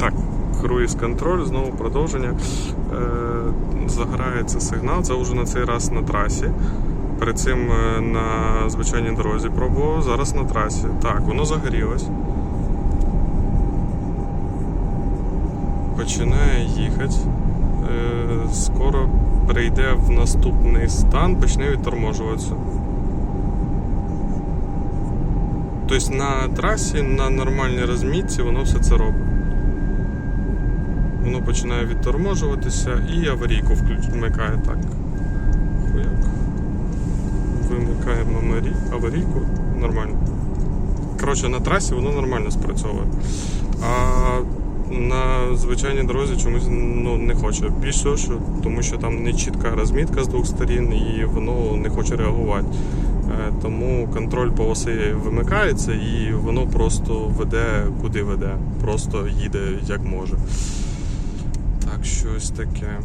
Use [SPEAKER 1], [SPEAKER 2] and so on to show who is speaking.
[SPEAKER 1] Так, круїз контроль, знову продовження. Е, загорається сигнал. Це вже на цей раз на трасі. Перед цим е, на звичайній дорозі пробував, зараз на трасі. Так, воно загорілось. Починає їхати. Е, скоро перейде в наступний стан, почне відторможуватися. Тобто на трасі, на нормальній розмітці воно все це робить. Починає відторможуватися і аварійку вмикає так. Хуяк. Вимикаємо аварій- аварійку. Нормально. Коротше, на трасі воно нормально спрацьовує. А на звичайній дорозі чомусь ну, не хоче. Більш всього, що, тому що там не чітка розмітка з двох сторін і воно не хоче реагувати. Е, Тому контроль по осі вимикається і воно просто веде куди веде. Просто їде як може. Так, щось таке.